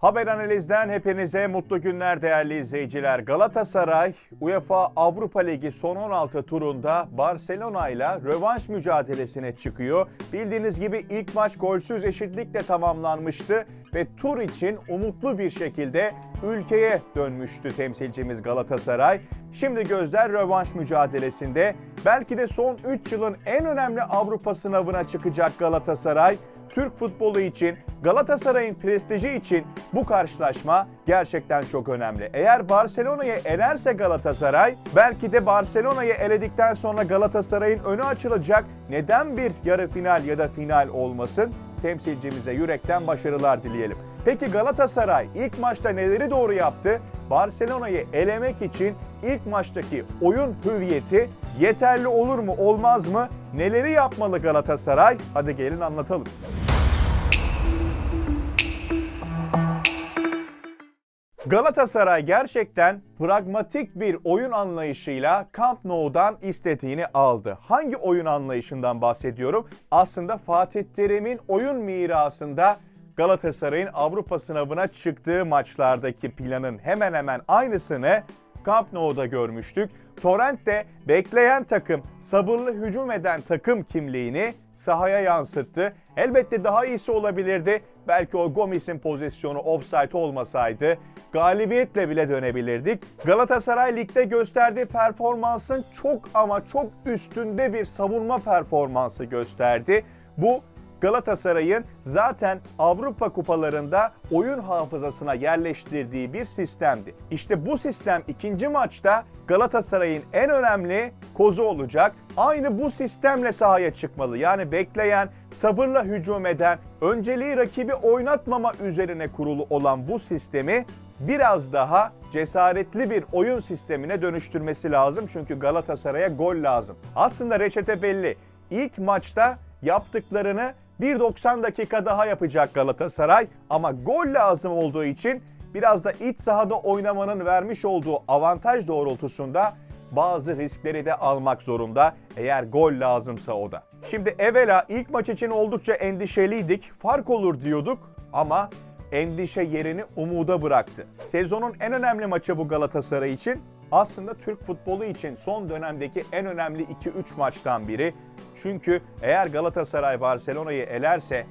Haber analizden hepinize mutlu günler değerli izleyiciler. Galatasaray UEFA Avrupa Ligi son 16 turunda Barcelona ile rövanş mücadelesine çıkıyor. Bildiğiniz gibi ilk maç golsüz eşitlikle tamamlanmıştı ve tur için umutlu bir şekilde ülkeye dönmüştü temsilcimiz Galatasaray. Şimdi gözler rövanş mücadelesinde. Belki de son 3 yılın en önemli Avrupa sınavına çıkacak Galatasaray. Türk futbolu için, Galatasaray'ın prestiji için bu karşılaşma gerçekten çok önemli. Eğer Barcelona'yı elerse Galatasaray, belki de Barcelona'yı eledikten sonra Galatasaray'ın önü açılacak. Neden bir yarı final ya da final olmasın? Temsilcimize yürekten başarılar dileyelim. Peki Galatasaray ilk maçta neleri doğru yaptı? Barcelona'yı elemek için ilk maçtaki oyun hüviyeti yeterli olur mu olmaz mı? Neleri yapmalı Galatasaray? Hadi gelin anlatalım. Galatasaray gerçekten pragmatik bir oyun anlayışıyla Camp Nou'dan istediğini aldı. Hangi oyun anlayışından bahsediyorum? Aslında Fatih Terim'in oyun mirasında Galatasaray'ın Avrupa sınavına çıktığı maçlardaki planın hemen hemen aynısını Camp Nou'da görmüştük. Torrent de bekleyen takım, sabırlı hücum eden takım kimliğini sahaya yansıttı. Elbette daha iyisi olabilirdi. Belki o Gomis'in pozisyonu offside olmasaydı galibiyetle bile dönebilirdik. Galatasaray ligde gösterdiği performansın çok ama çok üstünde bir savunma performansı gösterdi. Bu Galatasaray'ın zaten Avrupa kupalarında oyun hafızasına yerleştirdiği bir sistemdi. İşte bu sistem ikinci maçta Galatasaray'ın en önemli kozu olacak. Aynı bu sistemle sahaya çıkmalı. Yani bekleyen, sabırla hücum eden, önceliği rakibi oynatmama üzerine kurulu olan bu sistemi biraz daha cesaretli bir oyun sistemine dönüştürmesi lazım. Çünkü Galatasaray'a gol lazım. Aslında reçete belli. İlk maçta yaptıklarını 1.90 dakika daha yapacak Galatasaray ama gol lazım olduğu için biraz da iç sahada oynamanın vermiş olduğu avantaj doğrultusunda bazı riskleri de almak zorunda eğer gol lazımsa o da. Şimdi evvela ilk maç için oldukça endişeliydik. Fark olur diyorduk ama endişe yerini umuda bıraktı. Sezonun en önemli maçı bu Galatasaray için. Aslında Türk futbolu için son dönemdeki en önemli 2-3 maçtan biri. Çünkü eğer Galatasaray Barcelona'yı elerse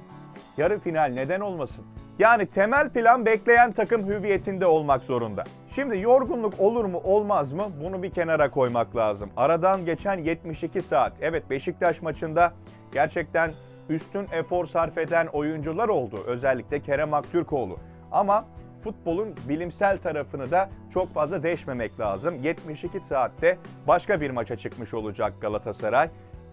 yarı final neden olmasın? Yani temel plan bekleyen takım hüviyetinde olmak zorunda. Şimdi yorgunluk olur mu olmaz mı bunu bir kenara koymak lazım. Aradan geçen 72 saat. Evet Beşiktaş maçında gerçekten üstün efor sarf eden oyuncular oldu. Özellikle Kerem Aktürkoğlu. Ama futbolun bilimsel tarafını da çok fazla değişmemek lazım. 72 saatte başka bir maça çıkmış olacak Galatasaray.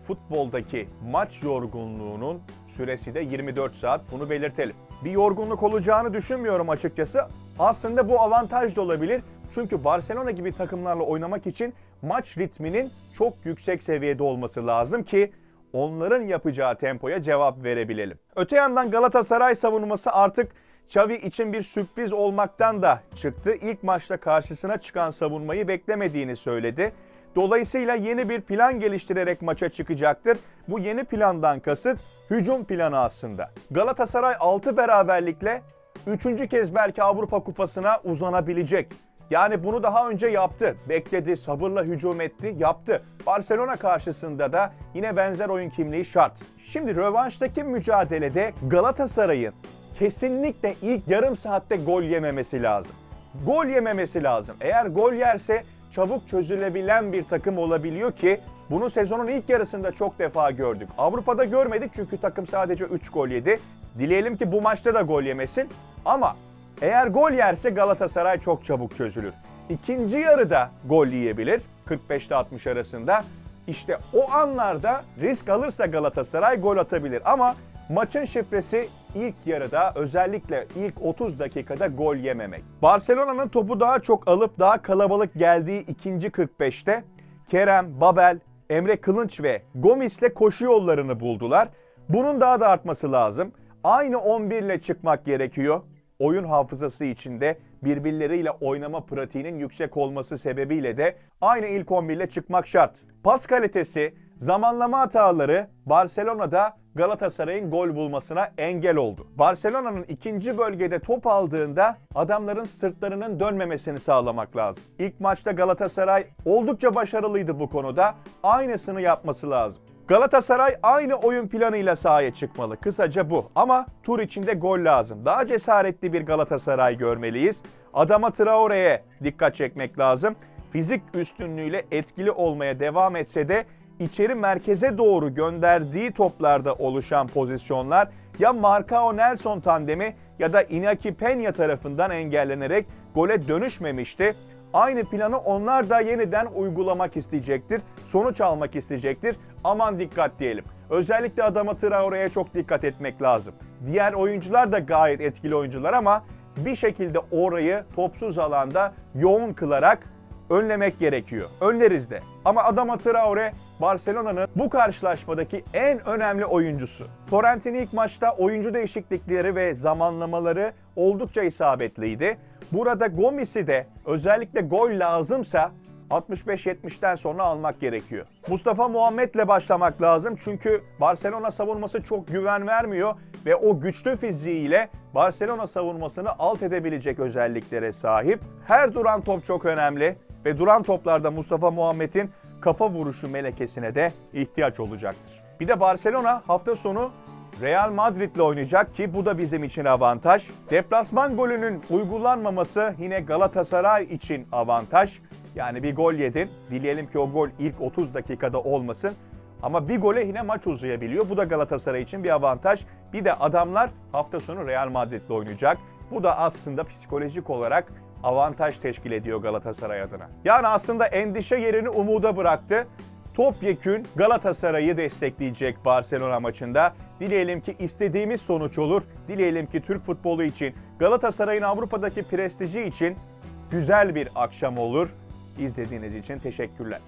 Futboldaki maç yorgunluğunun süresi de 24 saat bunu belirtelim. Bir yorgunluk olacağını düşünmüyorum açıkçası. Aslında bu avantaj da olabilir. Çünkü Barcelona gibi takımlarla oynamak için maç ritminin çok yüksek seviyede olması lazım ki onların yapacağı tempoya cevap verebilelim. Öte yandan Galatasaray savunması artık Xavi için bir sürpriz olmaktan da çıktı. İlk maçta karşısına çıkan savunmayı beklemediğini söyledi. Dolayısıyla yeni bir plan geliştirerek maça çıkacaktır. Bu yeni plandan kasıt hücum planı aslında. Galatasaray 6 beraberlikle 3. kez belki Avrupa Kupası'na uzanabilecek. Yani bunu daha önce yaptı. Bekledi, sabırla hücum etti, yaptı. Barcelona karşısında da yine benzer oyun kimliği şart. Şimdi rövanştaki mücadelede Galatasaray'ın kesinlikle ilk yarım saatte gol yememesi lazım. Gol yememesi lazım. Eğer gol yerse çabuk çözülebilen bir takım olabiliyor ki bunu sezonun ilk yarısında çok defa gördük. Avrupa'da görmedik çünkü takım sadece 3 gol yedi. Dileyelim ki bu maçta da gol yemesin. Ama eğer gol yerse Galatasaray çok çabuk çözülür. İkinci yarıda gol yiyebilir 45 ile 60 arasında. İşte o anlarda risk alırsa Galatasaray gol atabilir ama maçın şifresi ilk yarıda özellikle ilk 30 dakikada gol yememek. Barcelona'nın topu daha çok alıp daha kalabalık geldiği ikinci 45'te Kerem, Babel, Emre Kılınç ve Gomis'le koşu yollarını buldular. Bunun daha da artması lazım. Aynı 11 ile çıkmak gerekiyor. Oyun hafızası içinde birbirleriyle oynama pratiğinin yüksek olması sebebiyle de aynı ilk 11 ile çıkmak şart. Pas kalitesi, zamanlama hataları Barcelona'da Galatasaray'ın gol bulmasına engel oldu. Barcelona'nın ikinci bölgede top aldığında adamların sırtlarının dönmemesini sağlamak lazım. İlk maçta Galatasaray oldukça başarılıydı bu konuda. Aynısını yapması lazım. Galatasaray aynı oyun planıyla sahaya çıkmalı. Kısaca bu. Ama tur içinde gol lazım. Daha cesaretli bir Galatasaray görmeliyiz. Adama Traore'ye dikkat çekmek lazım. Fizik üstünlüğüyle etkili olmaya devam etse de içeri merkeze doğru gönderdiği toplarda oluşan pozisyonlar ya Marcao Nelson tandemi ya da Inaki Peña tarafından engellenerek gole dönüşmemişti. Aynı planı onlar da yeniden uygulamak isteyecektir. Sonuç almak isteyecektir. Aman dikkat diyelim. Özellikle adama Traore'ye çok dikkat etmek lazım. Diğer oyuncular da gayet etkili oyuncular ama bir şekilde orayı topsuz alanda yoğun kılarak önlemek gerekiyor. Önleriz de. Ama Adama Traore Barcelona'nın bu karşılaşmadaki en önemli oyuncusu. Torrent'in ilk maçta oyuncu değişiklikleri ve zamanlamaları oldukça isabetliydi. Burada Gomis'i de özellikle gol lazımsa 65-70'ten sonra almak gerekiyor. Mustafa Muhammed'le başlamak lazım çünkü Barcelona savunması çok güven vermiyor ve o güçlü fiziğiyle Barcelona savunmasını alt edebilecek özelliklere sahip. Her duran top çok önemli ve duran toplarda Mustafa Muhammed'in kafa vuruşu melekesine de ihtiyaç olacaktır. Bir de Barcelona hafta sonu Real Madrid'le oynayacak ki bu da bizim için avantaj. Deplasman golünün uygulanmaması yine Galatasaray için avantaj. Yani bir gol yedin. Dileyelim ki o gol ilk 30 dakikada olmasın. Ama bir gole yine maç uzayabiliyor. Bu da Galatasaray için bir avantaj. Bir de adamlar hafta sonu Real Madrid'le oynayacak. Bu da aslında psikolojik olarak avantaj teşkil ediyor Galatasaray adına. Yani aslında endişe yerini umuda bıraktı topyekün Galatasaray'ı destekleyecek Barcelona maçında. Dileyelim ki istediğimiz sonuç olur. Dileyelim ki Türk futbolu için, Galatasaray'ın Avrupa'daki prestiji için güzel bir akşam olur. İzlediğiniz için teşekkürler.